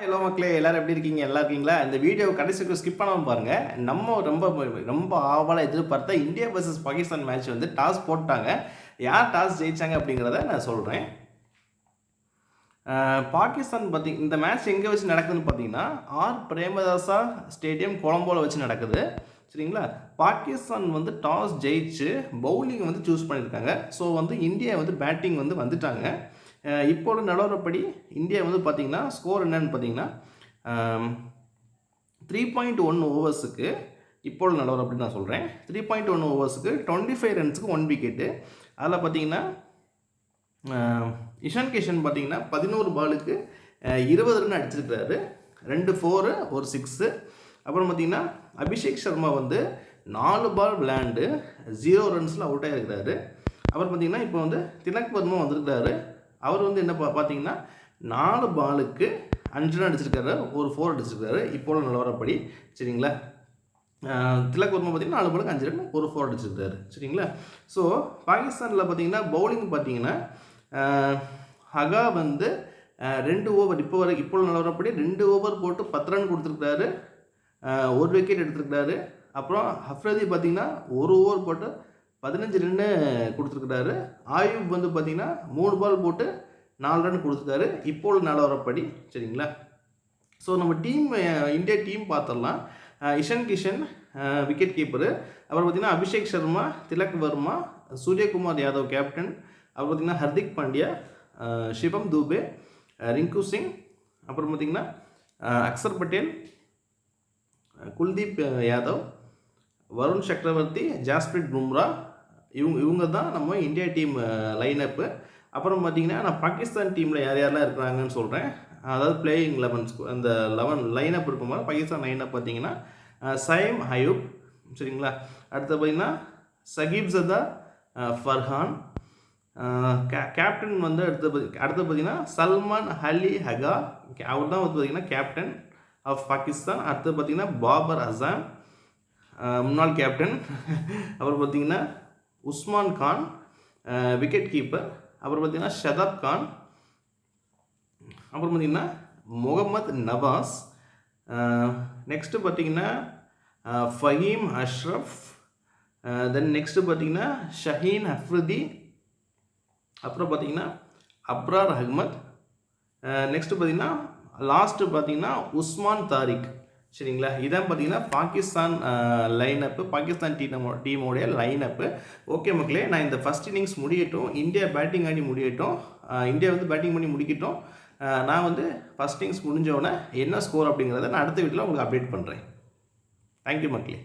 Hello மக்களே எல்லாரும் எப்படி இருக்கீங்க? எல்லா இருக்கீங்களா? இந்த வீடியோ கடைசிக்கு ஸ்கிப் பண்ணாமல் பாருங்க. நம்ம ரொம்ப ரொம்ப ஆவலாக எதிர்பார்த்தா இந்தியா வர்சஸ் பாகிஸ்தான் மேட்ச் வந்து டாஸ் போட்டாங்க. யார் டாஸ் ஜெயிச்சாங்க அப்படிங்கிறத நான் சொல்கிறேன் பாகிஸ்தான் பார்த்தி இந்த மேட்ச் எங்கே வச்சு நடக்குதுன்னு பார்த்தீங்கன்னா ஆர். பிரேமதாசா ஸ்டேடியம் கொலம்போல வச்சு நடக்குது. சரிங்களா? பாகிஸ்தான் வந்து டாஸ் ஜெயிச்சு பவுலிங் வந்து சூஸ் பண்ணியிருக்காங்க. ஸோ வந்து இந்தியா வந்து பேட்டிங் வந்து வந்துட்டாங்க. இப்போது நிலவரப்படி இந்தியா வந்து பார்த்தீங்கன்னா ஸ்கோர் என்னன்னு பார்த்தீங்கன்னா த்ரீ பாயிண்ட் ஒன் ஓவர்ஸுக்கு இப்போது நிலவரம் அப்படின்னு நான் சொல்கிறேன் த்ரீ பாயிண்ட் ஒன் ஓவர்ஸுக்கு டுவெண்ட்டி ஃபைவ் ரன்ஸுக்கு ஒன் விக்கெட்டு அதில் பார்த்தீங்கன்னா இஷான் கிஷன் பார்த்தீங்கன்னா பதினோரு பாலுக்கு இருபது ரன் அடிச்சிருக்கிறாரு. ரெண்டு ஃபோரு ஒரு சிக்ஸு அப்புறம் பார்த்தீங்கன்னா அபிஷேக் சர்மா வந்து நாலு பால் விளையாண்டு ஜீரோ ரன்ஸில் அவுட் ஆகிருக்கிறாரு அப்புறம் பார்த்தீங்கன்னா இப்போ வந்து திலக் பத்மா வந்திருக்கிறாரு. அவர் வந்து என்ன பா- பார்த்தீங்கன்னா நாலு பாலுக்கு அஞ்சு ரன் அடிச்சிருக்காரு ஒரு ஃபோர் அடிச்சிருக்காரு இப்போ உள்ள நிலவரப்படி சரிங்களா? ஆஹ் திலக் வர்மா பார்த்தீங்கன்னா நாலு பாலுக்கு அஞ்சு ரன் ஒரு ஃபோர் அடிச்சிருக்காரு சரிங்களா? ஸோ பாகிஸ்தானில் பார்த்தீங்கன்னா பவுலிங் பார்த்தீங்கன்னா ஹகா வந்து ரெண்டு ஓவர் இப்போ வரை இப்போ உள்ள நிலவரப்படி ரெண்டு ஓவர் போட்டு பத்து ரன் கொடுத்துருக்காரு ஒரு விக்கெட் எடுத்திருக்கிறாரு அப்புறம் ஹஃப்ரதி பார்த்தீங்கன்னா ஒரு ஓவர் போட்டு பதினஞ்சு ரன்னு கொடுத்துருக்குறாரு. ஆயுப் வந்து பார்த்திங்கன்னா மூணு பால் போட்டு நாலு ரன் கொடுத்துருக்காரு இப்போ உள்ள நிலவரப்படி சரிங்களா? ஸோ நம்ம டீம் இந்தியா டீம் பார்த்துடலாம். இஷன் கிஷன் விக்கெட் கீப்பரு அப்புறம் பார்த்தீங்கன்னா அபிஷேக் சர்மா திலக் வர்மா சூரியகுமார் யாதவ் கேப்டன் அப்புறம் பார்த்தீங்கன்னா ஹர்திக் பாண்டியா சிவம் தூபே ரிங்கு சிங். அப்புறம் பார்த்தீங்கன்னா அக்சர் பட்டேல் குல்தீப் யாதவ் வருண் சக்கரவர்த்தி ஜாஸ்பிரிட் பும்ரா இவங்க இவங்க தான் நம்ம இந்தியா டீம் லைனப்பு அப்புறம் பார்த்தீங்கன்னா நான் பாகிஸ்தான் டீமில் யார் யாரெல்லாம் இருக்கிறாங்கன்னு சொல்கிறேன் அதாவது பிளேயிங் லெவன்ஸ் அந்த லெவன் லைனப் இருக்கும்போது பாகிஸ்தான் லைனப் பார்த்தீங்கன்னா சயம் சைம் ஹயூப் சரிங்களா? அடுத்து பார்த்தீங்கன்னா சகீப் ஜதா ஃபர்ஹான். கே கேப்டன் வந்து அடுத்து அடுத்து பார்த்தீங்கன்னா சல்மான் அலி ஹகா. அவர் தான் வந்து பார்த்தீங்கன்னா கேப்டன் ஆஃப் பாகிஸ்தான். அடுத்து பார்த்தீங்கன்னா பாபர் அசாம். முன்னாள் கேப்டன் அப்புறம் பார்த்தீங்கன்னா உஸ்மான் கான் விக்கெட் கீப்பர் அப்புறம் பார்த்தீங்கன்னா ஷதாப் கான். அப்புறம் பார்த்தீங்கன்னா முகமது நவாஸ். நெக்ஸ்ட்டு பார்த்தீங்கன்னா ஃபஹீம் அஷ்ரஃப். தென் நெக்ஸ்ட்டு பார்த்தீங்கன்னா ஷஹீன் அஃப்ரிதி. அப்புறம் பார்த்தீங்கன்னா அப்ரார் அஹ்மத். நெக்ஸ்ட்டு பார்த்தீங்கன்னா லாஸ்ட்டு பார்த்தீங்கன்னா உஸ்மான் தாரிக். சரிங்களா? இதான் பார்த்தீங்கன்னா பாகிஸ்தான் லைனப்பு பாகிஸ்தான் டீம் டீமோடைய லைனப்பு ஓகே மக்களே நான் இந்த ஃபஸ்ட் இன்னிங்ஸ் முடியட்டும் இந்தியா பேட்டிங் ஆடி முடியட்டும் இந்தியா வந்து பேட்டிங் பண்ணி முடிக்கட்டும். நான் வந்து ஃபஸ்ட் இன்னிங்ஸ் முடிஞ்சோடனே என்ன ஸ்கோர் அப்படிங்கிறத நான் அடுத்த வீட்டில் உங்களுக்கு அப்டேட் பண்ணுறேன் தேங்க்யூ மக்களே.